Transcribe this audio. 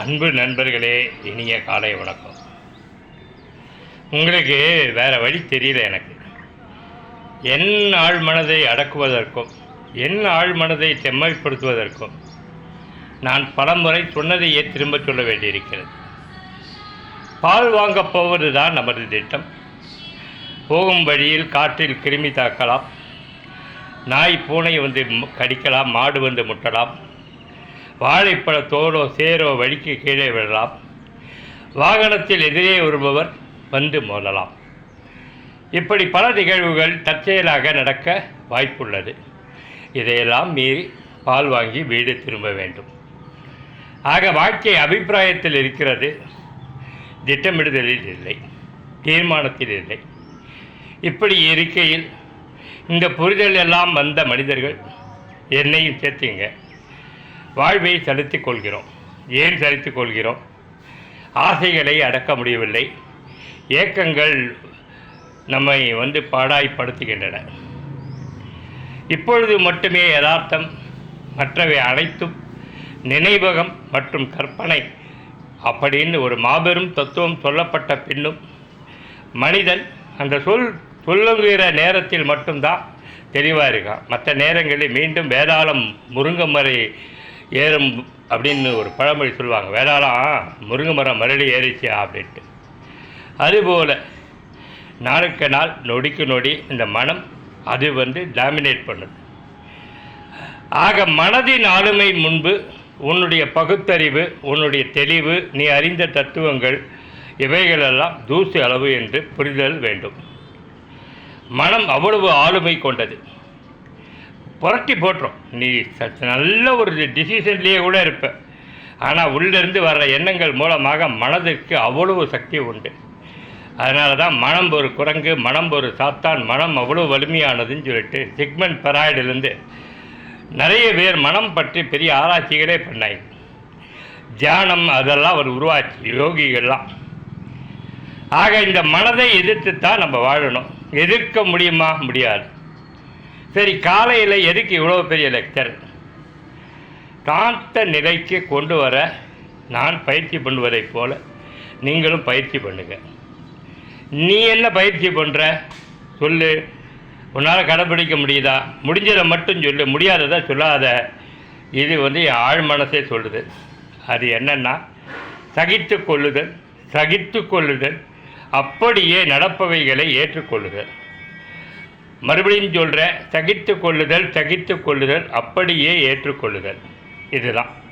அன்பு நண்பர்களே இனிய காலை வணக்கம். உங்களுக்கு வேறு வழி தெரியல எனக்கு. என் ஆள் மனதை அடக்குவதற்கும் என் ஆள் மனதை செம்மைப்படுத்துவதற்கும் நான் பலமுறை சொன்னதையே திரும்ப சொல்ல வேண்டியிருக்கிறது. பால் வாங்கப் போவது தான் நமது திட்டம். போகும் வழியில் காற்றில் கிருமி தாக்கலாம். நாய் பூனை வந்து கடிக்கலாம் மாடு வந்து முட்டலாம். வாழைப்பழ தோலோ சேரோ வழிக்கு கீழே விழலாம். வாகனத்தில் எதிரே வருபவர் வந்து மோதலாம். இப்படி பல நிகழ்வுகள் தற்செயலாக நடக்க வாய்ப்புள்ளது. இதையெல்லாம் மீறி பால் வாங்கி வீடு திரும்ப வேண்டும். ஆக வாழ்க்கை அபிப்பிராயத்தில் இருக்கிறது. திட்டமிடுதலில் இல்லை. தீர்மானத்தில் இல்லை. இப்படி இருக்கையில் இந்த புரிதல் எல்லாம் வந்த மனிதர்கள் என்னையும் சேர்த்துங்க வாழ்வை செலுத்திக் கொள்கிறோம். ஏன் செலுத்திக் கொள்கிறோம்? ஆசைகளை அடக்க முடியவில்லை. ஏக்கங்கள் நம்மை வந்து பாடாய்ப்படுத்துகின்றன. இப்பொழுது மட்டுமே யதார்த்தம் மற்றவை அனைத்தும் நினைவகம் மற்றும் கற்பனை அப்படின்னு ஒரு மாபெரும் தத்துவம் சொல்லப்பட்ட பின்னும் மனிதன் அந்த சொல் சொல்லுகிற நேரத்தில் மட்டும்தான் தெளிவாக இருக்கான். மற்ற நேரங்களில் மீண்டும் வேதாளம் முருங்கமரை ஏறும் அப்படின்னு ஒரு பழமொழி சொல்லுவாங்க. வேதாளம் முருங்கை மரம் மறுபடியும் ஏறிச்சியா அப்படின்ட்டு. அதுபோல் நாளுக்கு நாள் நொடிக்கு நொடி இந்த மனம் அது வந்து டாமினேட் பண்ணுது. ஆக மனதின் ஆளுமை முன்பு உன்னுடைய பகுத்தறிவு உன்னுடைய தெளிவு நீ அறிந்த தத்துவங்கள் இவைகளெல்லாம் தூசு அளவு என்று புரிதல் வேண்டும். மனம் அவ்வளவு ஆளுமை கொண்டது. புரட்டி போட்டுரும். நீ சற்று நல்ல ஒரு டிசிஷன்லேயே கூட இருப்ப. ஆனால் உள்ளிருந்து வர்ற எண்ணங்கள் மூலமாக மனதிற்கு அவ்வளவு சக்தி உண்டு. அதனால தான் மனம் ஒரு குரங்கு மனம் ஒரு சாத்தான் மனம் அவ்வளோ வலிமையானதுன்னு சொல்லிட்டு சிக்மெண்ட் பெராய்டிலேருந்து நிறைய பேர் மனம் பற்றி பெரிய ஆராய்ச்சிகளே பண்ணாங்க தியானம் அதெல்லாம் அவர் உருவாச்சு யோகிகள்லாம். ஆக இந்த மனதை எதிர்த்து தான் நம்ம வாழணும். எதிர்க்க முடியுமா? முடியாது. சரி காலையில் எதுக்கு இவ்வளோ பெரிய லெக்சர் காந்த நிலைக்கு கொண்டு வர நான் பயிற்சி பண்ணுவதைப் போல நீங்களும் பயிற்சி பண்ணுங்க. நீ என்ன பயிற்சி பண்ணுற சொல்லு. உன்னால் கடைப்பிடிக்க முடியுதா? முடிஞ்சதை மட்டும் சொல்லு. முடியாததை சொல்லாத. இது வந்து என் ஆழ் மனசே சொல்லுது. அது என்னென்னா சகித்து கொள்ளுதல் சகித்து கொள்ளுதல் அப்படியே நடப்பவைகளை ஏற்றுக்கொள்ளுதல். மறுபடியும் சொல்கிறேன் சகித்து கொள்ளுதல் சகித்து கொள்ளுதல் அப்படியே ஏற்றுக்கொள்ளுதல். இதுதான்.